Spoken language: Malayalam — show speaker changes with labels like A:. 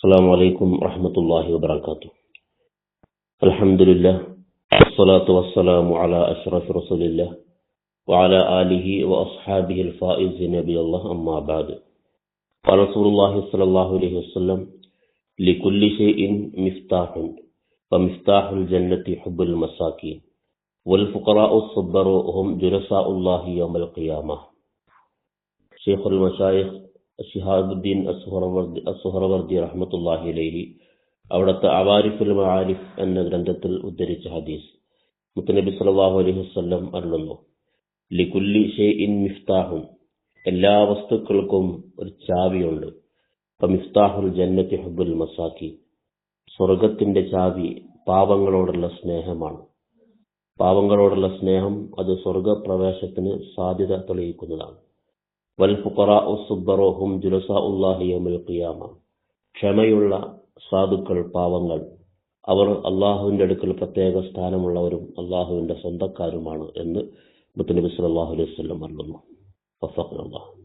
A: السلام عليكم ورحمة الله وبركاته الحمد لله والصلاة والسلام على أشرف رسول الله وعلى آله وأصحابه الفائزين بالله أما بعد قال رسول الله صلى الله عليه وسلم لكل شيء مفتاح ومفتاح الجنة حب المساكين والفقراء الصبراء هم جلساء الله يوم القيامة شيخ المشايخ ഷിഹാബുദ്ദീൻ അസുഹറവർദി അസുഹറവർദി റഹ്മത്തുല്ലാഹി അലൈഹി അവിടുത്തെ അവാരിഫുൽ മഹാരിഫ് എന്ന ഗ്രന്ഥത്തിൽ ഉദ്ധരിച്ച ഹദീസ്. മുത്തനബി സല്ലല്ലാഹു അലൈഹി വസല്ലം അരുളുന്നു. ലികുല്ലി ഷൈഇൻ മിഫ്താഹും. എല്ലാ വസ്തുക്കൾക്കും ഒരു ചാവിയുണ്ട്. അപ്പം മിഫ്താഹുൽ ജന്നത്തി ഹബുൽ മസാക്കി. സ്വർഗത്തിന്റെ ചാവി പാവങ്ങളോടുള്ള സ്നേഹമാണ്. പാവങ്ങളോടുള്ള സ്നേഹം അത് സ്വർഗപ്രവേശത്തിന് സാധ്യത തെളിയിക്കുന്നതാണ്. വൽഫുഖറാഹും ഖിയാമ. ക്ഷമയുള്ള സാധുക്കൾ പാവങ്ങൾ അവർ അള്ളാഹുവിന്റെ അടുക്കൽ പ്രത്യേക സ്ഥാനമുള്ളവരും അള്ളാഹുവിന്റെ സ്വന്തക്കാരുമാണ് എന്ന് മുത്തനബി സല്ലല്ലാഹു അലൈഹി അറിയുന്നു